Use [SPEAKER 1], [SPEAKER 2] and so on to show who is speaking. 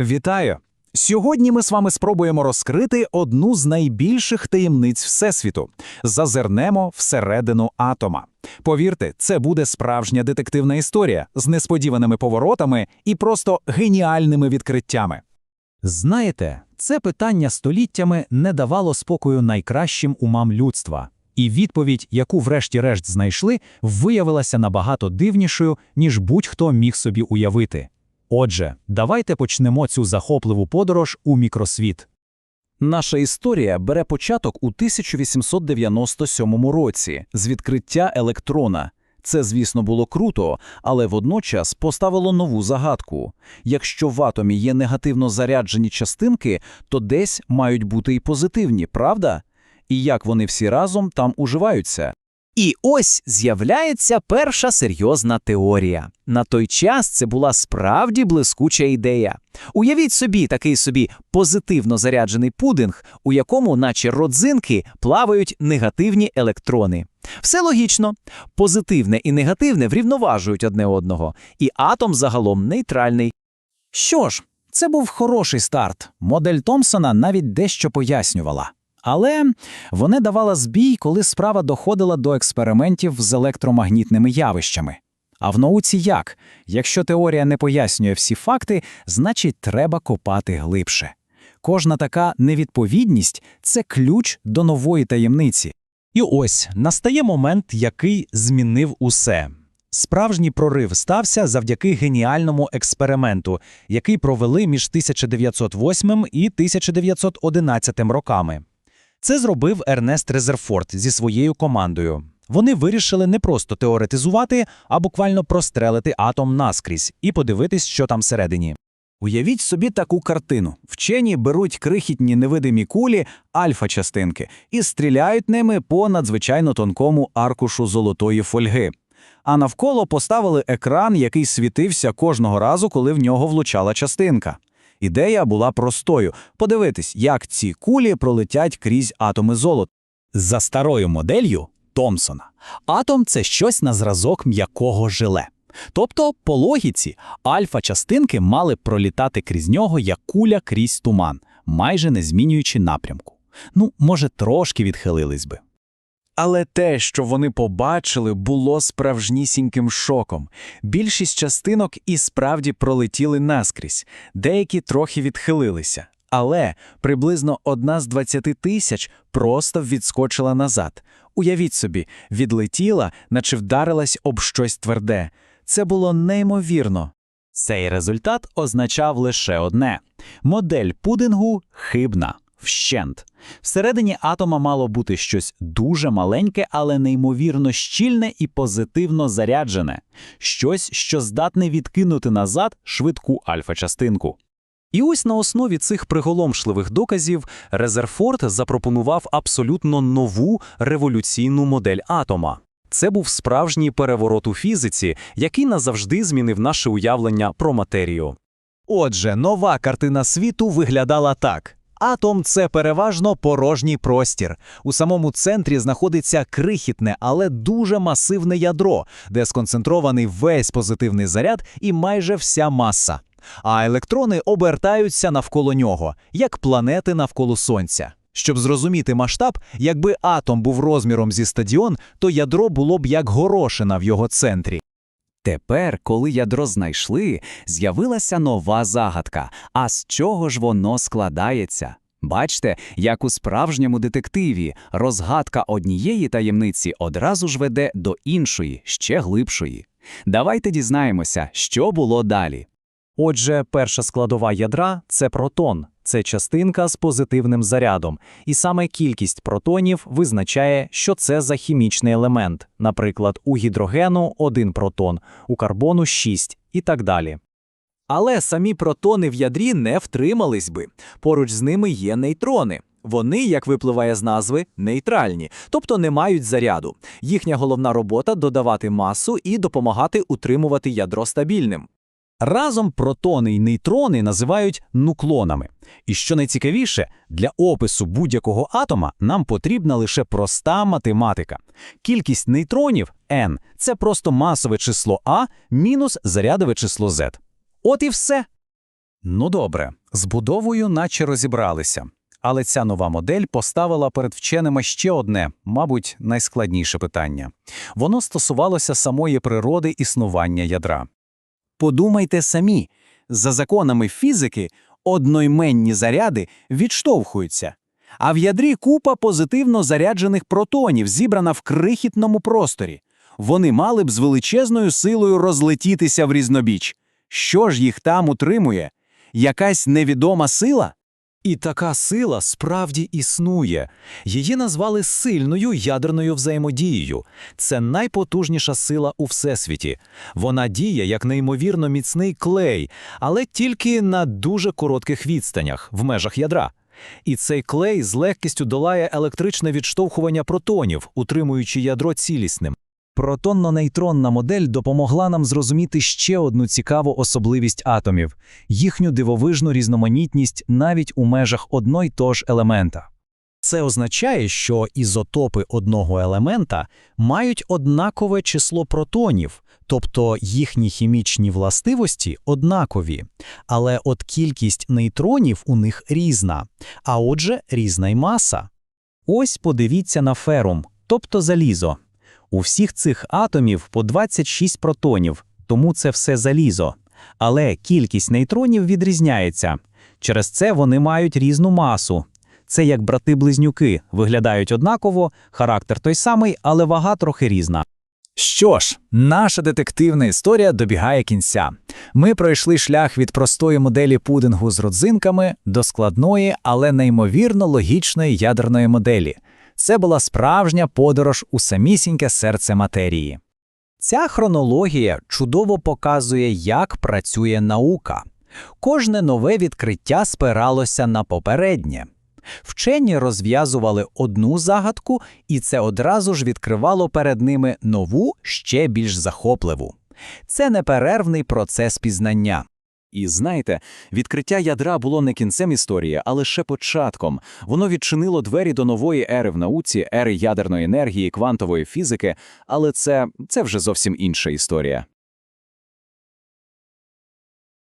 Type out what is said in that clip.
[SPEAKER 1] Вітаю! Сьогодні ми з вами спробуємо розкрити одну з найбільших таємниць Всесвіту. Зазирнемо всередину атома. Повірте, це буде справжня детективна історія з несподіваними поворотами і просто геніальними відкриттями.
[SPEAKER 2] Знаєте, це питання століттями не давало спокою найкращим умам людства. І відповідь, яку врешті-решт знайшли, виявилася набагато дивнішою, ніж будь-хто міг собі уявити. Отже, давайте почнемо цю захопливу подорож у мікросвіт.
[SPEAKER 3] Наша історія бере початок у 1897 році з відкриття електрона. Це, звісно, було круто, але водночас поставило нову загадку. Якщо в атомі є негативно заряджені частинки, то десь мають бути і позитивні, правда? І як вони всі разом там уживаються?
[SPEAKER 4] І ось з'являється перша серйозна теорія. На той час це була справді блискуча ідея. Уявіть собі такий собі позитивно заряджений пудинг, у якому, наче родзинки, плавають негативні електрони. Все логічно. Позитивне і негативне врівноважують одне одного, і атом загалом нейтральний.
[SPEAKER 1] Що ж, це був хороший старт. Модель Томпсона навіть дещо пояснювала. Але вони давала збій, коли справа доходила до експериментів з електромагнітними явищами. А в науці як? Якщо теорія не пояснює всі факти, значить треба копати глибше. Кожна така невідповідність це ключ до нової таємниці.
[SPEAKER 2] І ось настає момент, який змінив усе. Справжній прорив стався завдяки геніальному експерименту, який провели між 1908 і 1911 роками. Це зробив Ернест Резерфорд зі своєю командою. Вони вирішили не просто теоретизувати, а буквально прострелити атом наскрізь і подивитись, що там всередині.
[SPEAKER 1] Уявіть собі таку картину. Вчені беруть крихітні невидимі кулі, альфа-частинки, і стріляють ними по надзвичайно тонкому аркушу золотої фольги. А навколо поставили екран, який світився кожного разу, коли в нього влучала частинка. Ідея була простою – подивитись, як ці кулі пролетять крізь атоми золота. За старою моделлю Томпсона, атом – це щось на зразок м'якого желе. Тобто, по логіці, альфа-частинки мали пролітати крізь нього як куля крізь туман, майже не змінюючи напрямку. Ну, може, трошки відхилились би.
[SPEAKER 3] Але те, що вони побачили, було справжнісіньким шоком. Більшість частинок і справді пролетіли наскрізь, деякі трохи відхилилися. Але приблизно одна з 20 тисяч просто відскочила назад. Уявіть собі, відлетіла, наче вдарилась об щось тверде. Це було неймовірно.
[SPEAKER 1] Цей результат означав лише одне – модель пудингу хибна, вщент. Всередині атома мало бути щось дуже маленьке, але неймовірно щільне і позитивно заряджене. Щось, що здатне відкинути назад швидку альфа-частинку. І ось на основі цих приголомшливих доказів Резерфорд запропонував абсолютно нову революційну модель атома. Це був справжній переворот у фізиці, який назавжди змінив наше уявлення про матерію. Отже, нова картина світу виглядала так. Атом це переважно порожній простір. У самому центрі знаходиться крихітне, але дуже масивне ядро, де сконцентрований весь позитивний заряд і майже вся маса. А електрони обертаються навколо нього, як планети навколо сонця. Щоб зрозуміти масштаб, якби атом був розміром зі стадіон, то ядро було б як горошина в його центрі. Тепер, коли ядро знайшли, з'явилася нова загадка. А з чого ж воно складається? Бачте, як у справжньому детективі розгадка однієї таємниці одразу ж веде до іншої, ще глибшої. Давайте дізнаємося, що було далі.
[SPEAKER 2] Отже, перша складова ядра це протон, це частинка з позитивним зарядом, і саме кількість протонів визначає, що це за хімічний елемент, наприклад, у гідрогену один протон, у карбону 6 і так далі.
[SPEAKER 4] Але самі протони в ядрі не втримались би. Поруч з ними є нейтрони. Вони, як випливає з назви, нейтральні, тобто не мають заряду. Їхня головна робота додавати масу і допомагати утримувати ядро стабільним.
[SPEAKER 1] Разом протони і нейтрони називають нуклонами. І що найцікавіше, для опису будь-якого атома нам потрібна лише проста математика. Кількість нейтронів n – це просто масове число А мінус зарядове число Z. От і все.
[SPEAKER 2] Ну добре, з будовою наче розібралися. Але ця нова модель поставила перед вченими ще одне, мабуть, найскладніше питання. Воно стосувалося самої природи існування ядра.
[SPEAKER 4] Подумайте самі, за законами фізики одноіменні заряди відштовхуються, а в ядрі купа позитивно заряджених протонів зібрана в крихітному просторі. Вони мали б з величезною силою розлетітися в різнобіч. Що ж їх там утримує? Якась невідома сила?
[SPEAKER 1] І така сила справді існує. Її назвали сильною ядерною взаємодією. Це найпотужніша сила у всесвіті. Вона діє як неймовірно міцний клей, але тільки на дуже коротких відстанях в межах ядра. І цей клей з легкістю долає електричне відштовхування протонів, утримуючи ядро цілісним. Протонно-нейтронна модель допомогла нам зрозуміти ще одну цікаву особливість атомів – їхню дивовижну різноманітність навіть у межах одно й того ж елемента. Це означає, що ізотопи одного елемента мають однакове число протонів, тобто їхні хімічні властивості однакові, але от кількість нейтронів у них різна, а отже, різна й маса. Ось подивіться на ферум, тобто залізо. У всіх цих атомів по 26 протонів, тому це все залізо. Але кількість нейтронів відрізняється. Через це вони мають різну масу. Це як брати-близнюки, виглядають однаково, характер той самий, але вага трохи різна.
[SPEAKER 5] Що ж, наша детективна історія добігає кінця. Ми пройшли шлях від простої моделі пудингу з родзинками до складної, але неймовірно логічної ядерної моделі. Це була справжня подорож у самісіньке серце матерії.
[SPEAKER 4] Ця хронологія чудово показує, як працює наука. Кожне нове відкриття спиралося на попереднє. Вчені розв'язували одну загадку, і це одразу ж відкривало перед ними нову, ще більш захопливу. Це неперервний процес пізнання.
[SPEAKER 3] І знаєте, відкриття ядра було не кінцем історії, а лише початком. Воно відчинило двері до нової ери в науці, ери ядерної енергії, квантової фізики, але це, це вже зовсім інша історія.